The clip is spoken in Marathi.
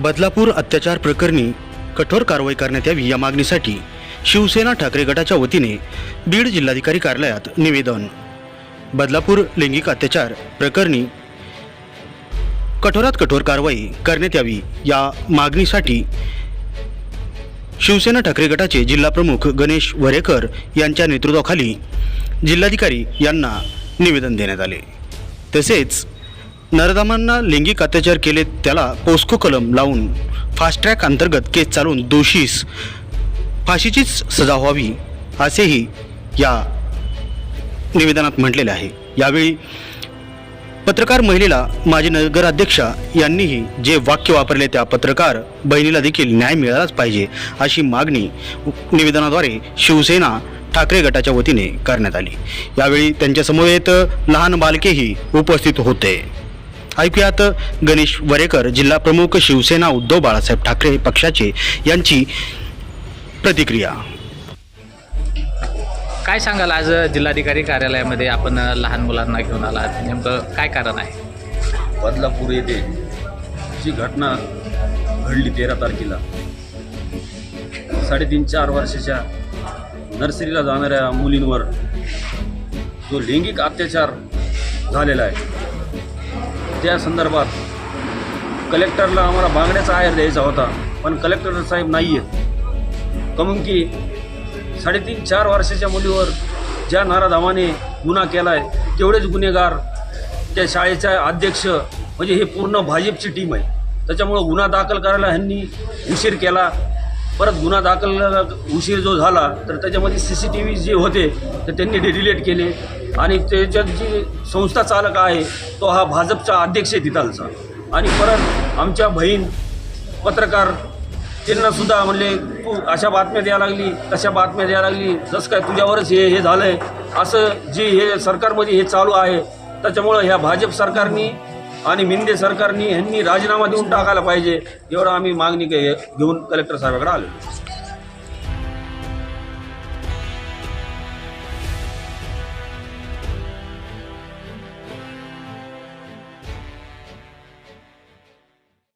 बदलापूर अत्याचार प्रकरणी कठोर कारवाई करण्यात यावी या मागणीसाठी शिवसेना ठाकरे गटाच्या वतीने बीड जिल्हाधिकारी कार्यालयात निवेदन. बदलापूर लैंगिक अत्याचार प्रकरणी कठोरात कठोर कारवाई करण्यात यावी या मागणीसाठी शिवसेना ठाकरे गटाचे जिल्हाप्रमुख गणेश वरेकर यांच्या नेतृत्वाखाली जिल्हाधिकारी यांना निवेदन देण्यात आले. तसेच नरदामांना लैंगिक अत्याचार केले त्याला पोस्को कलम लावून फास्ट ट्रॅक अंतर्गत केस चालवून दोषीस फाशीचीच सजा व्हावी असेही या निवेदनात म्हटलेले आहे. यावेळी पत्रकार महिलेला माजी नगराध्यक्षा यांनीही जे वाक्य वापरले त्या पत्रकार बहिणीला देखील न्याय मिळालाच पाहिजे अशी मागणी निवेदनाद्वारे शिवसेना ठाकरे गटाच्या वतीने करण्यात आली. यावेळी त्यांच्यासमवेत लहान बालकेही उपस्थित होते. ऐकूयात गणेश वरेकर जिल्हा प्रमुख शिवसेना उद्धव बाळासाहेब ठाकरे पक्षाचे यांची प्रतिक्रिया. काय सांगाल आज जिल्हाधिकारी कार्यालयामध्ये आपण लहान मुलांना घेऊन आलात? नेमकं काय कारण आहे? बदलापूर येथे जी घटना घडली तेरा तारखेला साडेतीन चार वर्षाच्या नर्सरीला जाणाऱ्या मुलींवर जो लैंगिक अत्याचार झालेला आहे त्या संदर्भात कलेक्टरला आम्हाला मागण्याचा आहेर द्यायचा होता पण कलेक्टर साहेब नाही आहेत कमून की साडेतीन चार वर्षाच्या मुलीवर ज्या नाराधामाने गुन्हा केला आहे तेवढेच गुन्हेगार त्या शाळेचा अध्यक्ष म्हणजे हे पूर्ण भाजपची टीम आहे. त्याच्यामुळं गुन्हा दाखल करायला ह्यांनी उशीर केला. परत गुन्हा दाखल उशीर जो झाला तर त्याच्यामध्ये C C T V J होते तर त्यांनी ते डिलीट केले. आणि त्याच्यात जी संस्था चालक आहे तो हा भाजपचा अध्यक्ष आहे तिथालचा. आणि परत आमच्या बहीण पत्रकार त्यांनासुद्धा म्हणले तू अशा बातम्या द्यायला लागली तशा बातम्या द्यायला लागली जसं काय तुझ्यावरच हे हे झालं आहे असं जे हे सरकारमध्ये हे चालू आहे त्याच्यामुळं ह्या भाजप सरकारनी आणि मिंदे सरकारनी ह्यांनी राजीनामा देऊन टाकायला पाहिजे एवढं आम्ही मागणी के- घेऊन कलेक्टर साहेबाकडे आलो